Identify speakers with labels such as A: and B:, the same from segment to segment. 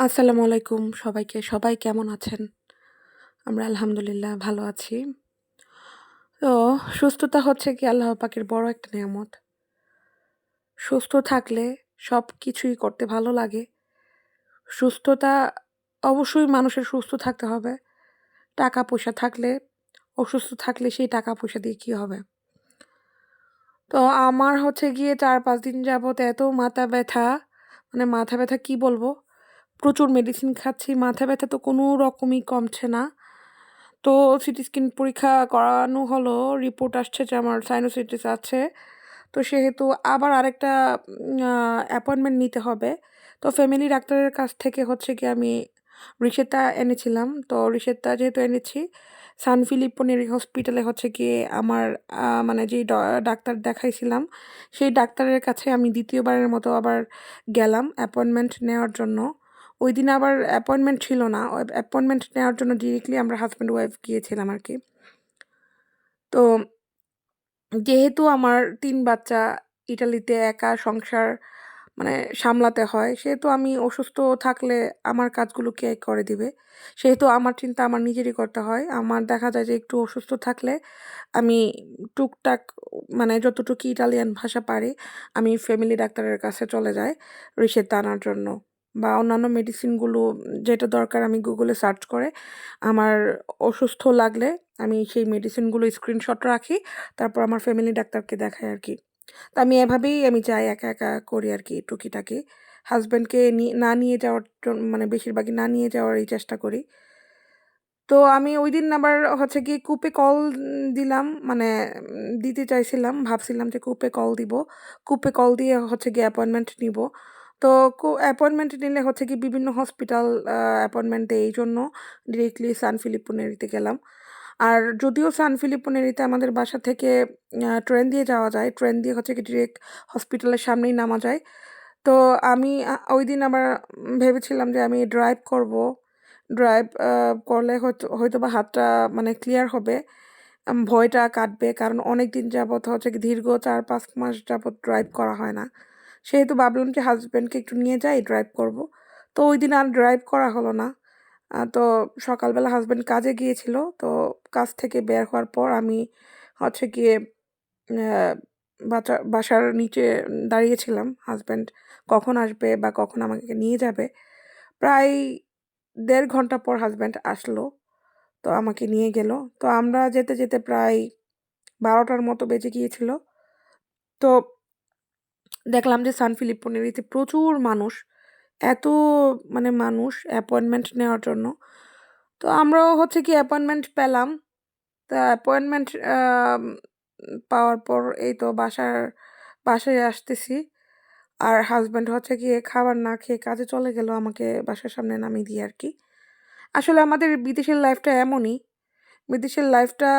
A: আসসালামু আলাইকুম সবাইকে। সবাই কেমন আছেন? আমরা আলহামদুলিল্লাহ ভালো আছি। তো সুস্থতা হচ্ছে কি আল্লাহ পাকের বড় একটা নিয়ামত সুস্থ থাকলে সব কিছুই করতে ভালো লাগে। সুস্থতা অবশ্যই মানুষের সুস্থ থাকতে হবে। টাকা-পয়সা থাকলে অসুস্থ থাকলে সেই টাকা-পয়সা দিয়ে কী হবে? তো আমার হচ্ছে গিয়ে ৪-৫ দিন যাবত এত মাথা ব্যথা, মানে মাথা ব্যথা কি বলব? প্রচুর মেডিসিন খাচ্ছি। মাথা ব্যথা তো কোনো রকমই কমছে না। তো সিটি স্ক্যান পরীক্ষা করানো হলো। রিপোর্ট আসছে যে আমার সাইনোসাইটিস আছে। তো সেহেতু আবার আরেকটা অ্যাপয়েন্টমেন্ট নিতে হবে। তো ফ্যামিলি ডাক্তারের কাছ থেকে হচ্ছে কি আমি রিসেপ্টটা এনেছিলাম। তো রিসেপ্টটা যেহেতু এনেছি, সান ফিলিপ হসপিটালে হচ্ছে গিয়ে আমার মানে যেই ডাক্তার দেখাইছিলাম, সেই ডাক্তারের কাছে আমি দ্বিতীয়বারের মতো আবার গেলাম অ্যাপয়েন্টমেন্ট নেওয়ার জন্য। ওইদিন আবার অ্যাপয়েন্টমেন্ট ছিল না। ওই অ্যাপয়েন্টমেন্ট নেওয়ার জন্য ডিরেক্টলি আমরা হাজব্যান্ড ওয়াইফ গিয়েছিলাম আর কি তো যেহেতু আমার তিন বাচ্চা, ইটালিতে একা সংসার মানে সামলাতে হয়, সেহেতু আমি অসুস্থ থাকলে আমার কাজগুলো কে করে দিবে? সেহেতু আমার চিন্তা আমার নিজেরই করতে হয়। আমার দেখা যায় যে একটু অসুস্থ থাকলে আমি টুকটাক মানে যতটুকু ইটালিয়ান ভাষা পারি, আমি ফ্যামিলি ডাক্তারের কাছে চলে যাই রিসেপ্টটা আনার জন্য। বা অন্যান্য মেডিসিনগুলো যেটা দরকার আমি গুগলে সার্চ করে আমার অসুস্থ লাগলে আমি সেই মেডিসিনগুলো স্ক্রিনশট রাখি। তারপর আমার ফ্যামিলি ডাক্তারকে দেখাই আর কি তো আমি এভাবেই আমি যাই একা, একা করি আর কি টুকিটাকি। হাজব্যান্ডকে নি নিয়ে যাওয়ার মানে বেশিরভাগই না নিয়ে যাওয়ারই চেষ্টা করি। তো আমি ওই দিন আবার হচ্ছে গিয়ে কূপে কল দিলাম মানে দিতে চাইছিলাম। ভাবছিলাম যে কূপে কল দিব। কূপে কল দিয়ে হচ্ছে গিয়ে অ্যাপয়েন্টমেন্ট নিবো। তো অ্যাপয়েন্টমেন্ট নিলে হচ্ছে কি বিভিন্ন হসপিটাল অ্যাপয়েন্টমেন্ট দেয়। এইজন্য ডিরেক্টলি সান ফিলিপ পুনেরিতে গেলাম। আর যদিও সান ফিলিপ পুনেরিতে আমাদের বাসা থেকে ট্রেন দিয়ে যাওয়া যায়। ট্রেন দিয়ে হচ্ছে কি ডিরেক্ট হসপিটালের সামনেই নামা যায়। তো আমি ওই দিন আবার ভেবেছিলাম যে আমি ড্রাইভ করব। ড্রাইভ করলে হয়তো হয়তো বা হাতটা মানে ক্লিয়ার হবে। ভয়টা কাটবে। কারণ অনেক দিন যাবত হচ্ছে দীর্ঘ ৪-৫ মাস যাবত ড্রাইভ করা হয় না। সেহেতু ভাবলাম যে হাজব্যান্ডকে একটু নিয়ে যাই, ড্রাইভ করব। তো ওই দিন আর ড্রাইভ করা হলো না। তো সকালবেলা হাজব্যান্ড কাজে গিয়েছিল। তো কাজ থেকে বের হওয়ার পর আমি হচ্ছে গিয়ে আ বাচা বাসার নিচে দাঁড়িয়েছিলাম। হাজব্যান্ড কখন আসবে বা কখন আমাকে নিয়ে যাবে। প্রায় দেড় ঘণ্টা পর হাজব্যান্ড আসলো। তো আমাকে নিয়ে গেল। তো আমরা যেতে, যেতে প্রায় বারোটার মতো বেজে গিয়েছিল। তো দেখলাম যে সান ফিলিপ পুনেরিতে প্রচুর মানুষ। এত মানে মানুষ অ্যাপয়েন্টমেন্ট নেওয়ার জন্য। তো আমরাও হচ্ছে গিয়ে অ্যাপয়েন্টমেন্ট পেলাম। তা অ্যাপয়েন্টমেন্ট পাওয়ার পর এই তো বাসার, বাসায় আসতেছি। আর হাজব্যান্ড হচ্ছে গিয়ে খাবার না খেয়ে কাজে চলে গেল আমাকে বাসার সামনে নামিয়ে দিয়ে আরকি। আসলে আমাদের বিদেশের লাইফটা এমনই। বিদেশের লাইফটা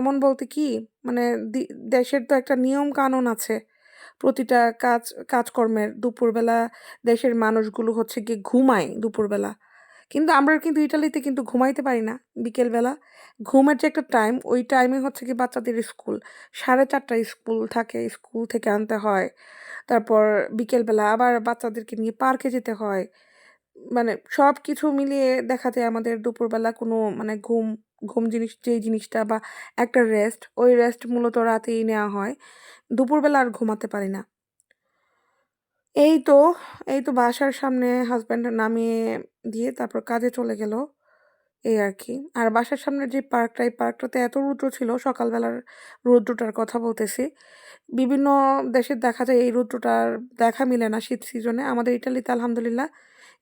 A: এমন বলতে কি মানে দেশের তো একটা নিয়ম কানুন আছে। প্রতিটা কাজ কাজকর্মের দুপুরবেলা দেশের মানুষগুলো হচ্ছে গিয়ে ঘুমায় দুপুরবেলা। কিন্তু আমরা কিন্তু ইটালিতে কিন্তু ঘুমাইতে পারি না বিকেলবেলা। ঘুমের যে একটা টাইম, ওই টাইমে হচ্ছে কি বাচ্চাদের স্কুল। ৪:৩০ স্কুল থাকে, স্কুল থেকে আনতে হয়। তারপর বিকেলবেলা আবার বাচ্চাদেরকে নিয়ে পার্কে যেতে হয়। মানে সব কিছু মিলিয়ে দেখা যায় আমাদের দুপুরবেলা কোনো মানে ঘুম, ঘুম জিনিস যেই জিনিসটা বা একটা রেস্ট, ওই রেস্ট মূলত রাতেই নেওয়া হয়। দুপুরবেলা আর ঘুমাতে পারি না। এই তো, এই তো বাসার সামনে হাজব্যান্ড নামিয়ে দিয়ে তারপর কাজে চলে গেল। এই আর কি আর বাসার সামনের যে পার্কটা, এই পার্কটাতে এত রৌদ্র ছিল সকালবেলার রৌদ্রটার কথা বলতেছি। বিভিন্ন দেশে দেখা যায় এই রৌদ্রটার দেখা মিলে না শীত সিজনে। আমাদের ইটালিতে আলহামদুলিল্লাহ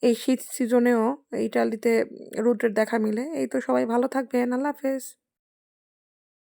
A: এই শীত সিজনেও ইটালিতে রৌদ্রের দেখা মিলে। এই তো সবাই ভালো থাকবেন। আল্লাহ হাফেজ।